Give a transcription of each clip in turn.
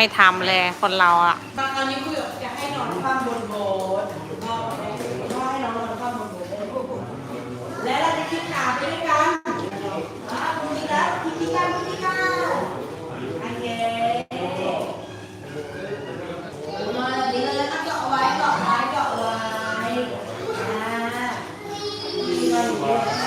ไม่ทำเลยคนเราอะบางอันนี้คือจะให้นอนคว่ำบนโบสถ์ก็ก็ให้น้องนอนคว่ำบนโบสถ์และเราจะคิดขาไปด้วยกันอ่าคุณดีแล้วคิดที่กันคิดที่กันโอเคมาดีเลยนะเกาะไว้เกาะไว้เกาะไว้อ่าดีมาก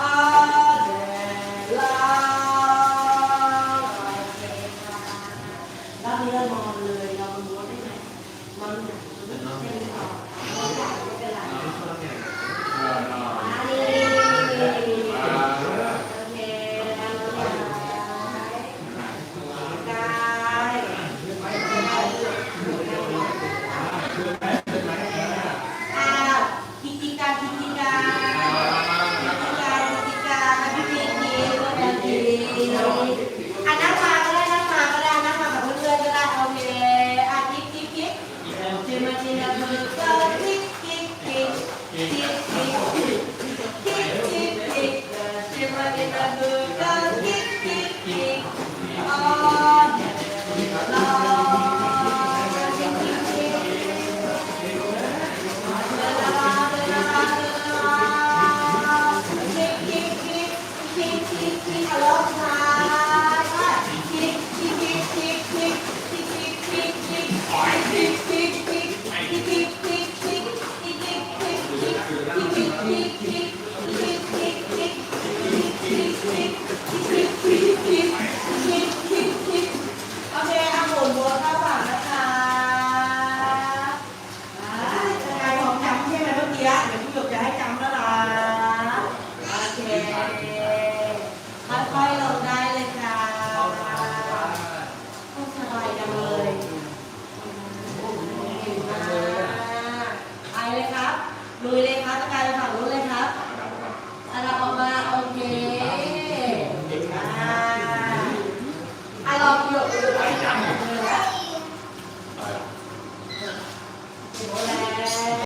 Adela Muy